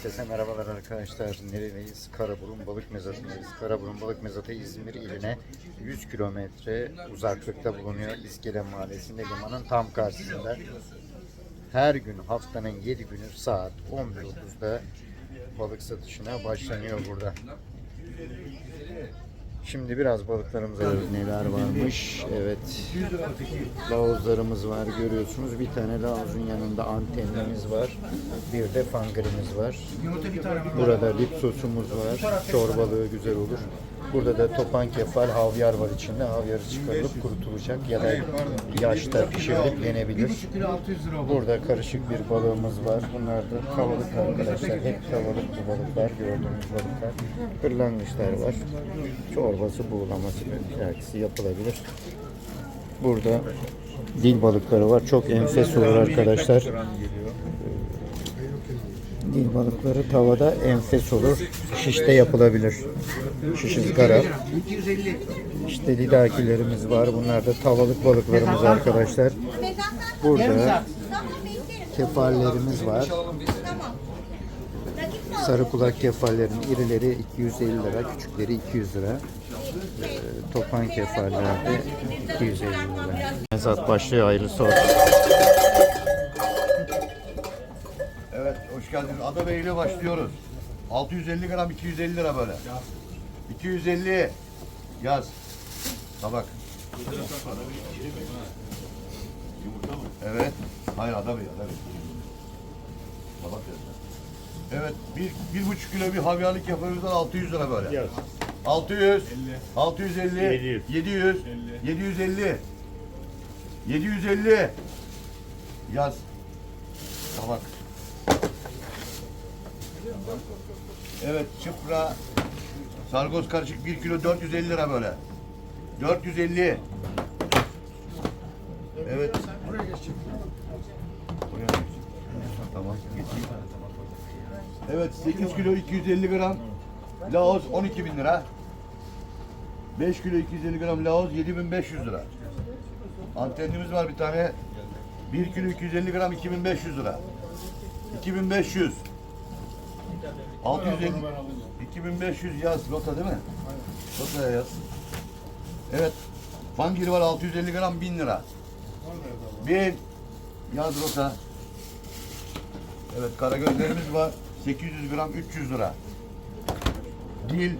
Herkese merhabalar arkadaşlar. Neredeyiz? Karaburun Balık Mezatı'ndayız. Karaburun Balık Mezatı İzmir iline 100 kilometre uzaklıkta bulunuyor. İskele Mahallesi'nde limanın tam karşısında. Her gün haftanın 7 günü saat 11.30'da balık satışına başlanıyor burada. Şimdi biraz balıklarımıza neler varmış. Evet. Laozlarımız var görüyorsunuz. Bir tane laozun yanında antenimiz var. Bir de fangrimiz var. Burada dip sosumuz var. Çorbalığı güzel olur. Burada da topan kefal havyar var içinde. Havyarı çıkarılıp kurutulacak ya da yaşta pişirilip yenebilir. Burada karışık bir balığımız var. Bunlar da tavalık arkadaşlar. Hep tavalık bu balıklar. Gördüğünüz balıklar. Kırlangıçlar var. Çorbası, buğulaması, belki yapılabilir. Burada dil balıkları var. Çok enfes olur arkadaşlar. Dil balıkları tavada enfes olur. Şişte yapılabilir. Şiş ızgara. İşte lidakilerimiz var. Bunlar da tavalık balıklarımız arkadaşlar. Burada kefallerimiz var. Sarı kulak kefallerin irileri 250 lira, küçükleri 200 lira. Ee, topan kefaller de 250 lira. Mezat başlıyor hayırlısı olsun. Evet, hoş geldiniz. Adabey ile başlıyoruz. 650 gram 250 lira böyle. 250 yaz. Tabak. Evet. Hayır Adabey, Adabey. Tabak yaz. Evet, bir, bir buçuk kilo bir havyarlık yapıyoruz 600 lira böyle. Yaz. 600, 650, 700, 700, 750, 750. Yaz. Tabak. Evet çıpra sargoz karışık 1 kilo 450 lira böyle. 450. Evet. Buraya geç. Tamam geçeyim. Evet 8 kilo 250 gram Laos 12 bin lira. 5 kilo 250 gram Laos 7500 lira. Antenimiz var bir tane. 1 kilo 250 gram 2500 lira. 2500. 650 2500 yaz rota değil mi? Rotaya yaz. Evet. Fangiri var 650 gram 1000 lira. 1000 yaz rota. Evet karagözlerimiz var 800 gram 300 lira. Dil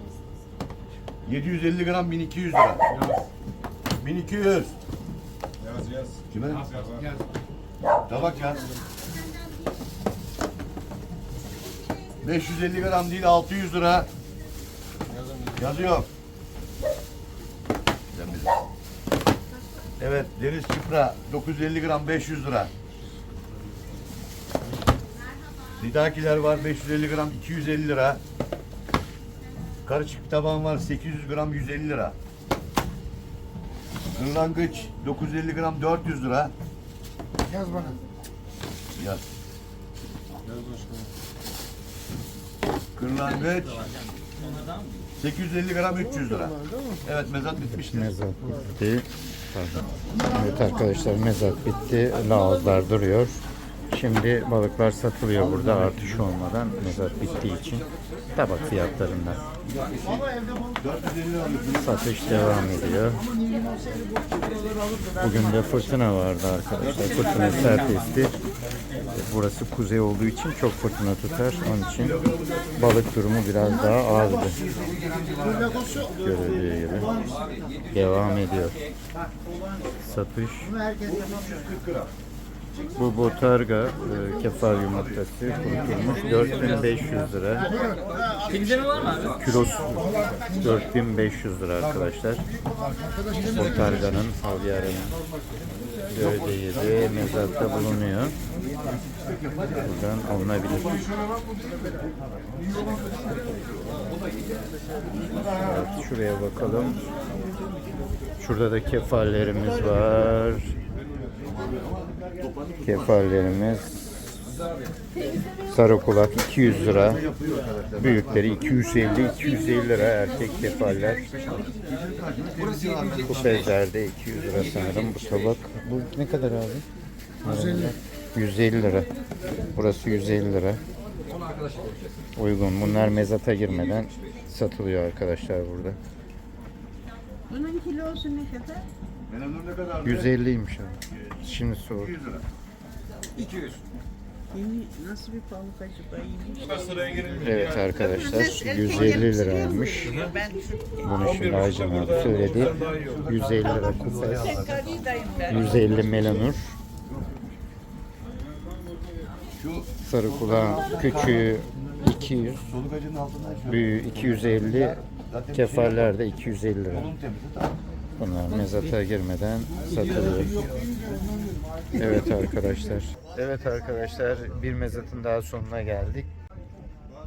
750 gram 1200 lira. 1200. Yaz yaz. Kime? Yaz. Tabak yaz. 550 gram değil 600 lira. Yazıyor. Evet deniz çıpra 950 gram 500 lira. Lidakiler var 550 gram 250 lira. Karışık taban var 800 gram 150 lira. Kırlangıç 950 gram 400 lira. Yaz bana. Yaz. Yaz başkanım. Kırlangıç 850 gram 300 lira. Evet mezat bitmiştir. Mezat bitti. Pardon. Evet arkadaşlar mezat bitti. Laozlar duruyor. Şimdi balıklar satılıyor burada artış olmadan mezat bittiği için tabak fiyatlarından. 450 lira alıyorsun. Satış devam ediyor. Bugün de fırtına vardı arkadaşlar. Fırtına sert esti. Burası kuzey olduğu için çok fırtına tutar. Onun için balık durumu biraz daha ağırdı. Görüldüğü gibi. Devam ediyor. Satış. 340 gram. Bu botarga e, kefal yumurtası kurutulmuş 4500 lira. Temizleme var mı abi? Kilosu 4500 lira arkadaşlar. Botarganın, havyarının gövdeyi de mezatta bulunuyor. Buradan alınabilir. Evet, şuraya bakalım. Şurada da kefallerimiz var. Kefallerimiz sarı kulak 200 lira. Büyükleri 250 250 lira erkek kefaller. Bu bezlerde 200 lira sanırım bu tabak. Bu ne kadar abi? 150. 150 lira. Burası 150 lira. Uygun. Bunlar mezata girmeden satılıyor arkadaşlar burada. Bunun kilosu ne kadar? Menemur ne kadar? 150'ymiş abi. Şimdi soğuk. 200 lira. 200. Yeni nasıl bir pamuk acaba girince. Evet arkadaşlar Erkek 150 elbise liraymış. giyiyor. Ben şu Bunu şimdi Aycan abi söyledi. 150 lira kupes. Tekkadidayım ben. 150 melanur. Şu Sarı kulağın küçüğü 200. solukacının altından şu. Büyüğü 250. Zaten Kefaller de 250 lira. Kolun temizliği tamam. Bunlar mezata girmeden satılıyor. Evet arkadaşlar. Evet arkadaşlar bir mezatın daha sonuna geldik.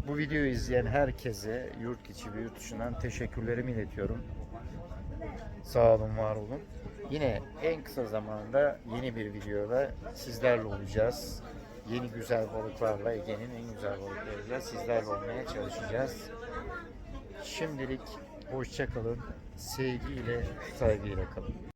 Bu videoyu izleyen herkese yurt içi ve yurt dışından teşekkürlerimi iletiyorum. Sağ olun, var olun. Yine en kısa zamanda yeni bir videoda sizlerle olacağız. Yeni güzel balıklarla Ege'nin en güzel balıklarıyla sizlerle olmaya çalışacağız. Şimdilik hoşça kalın. Sevgiyle, saygıyla kalın.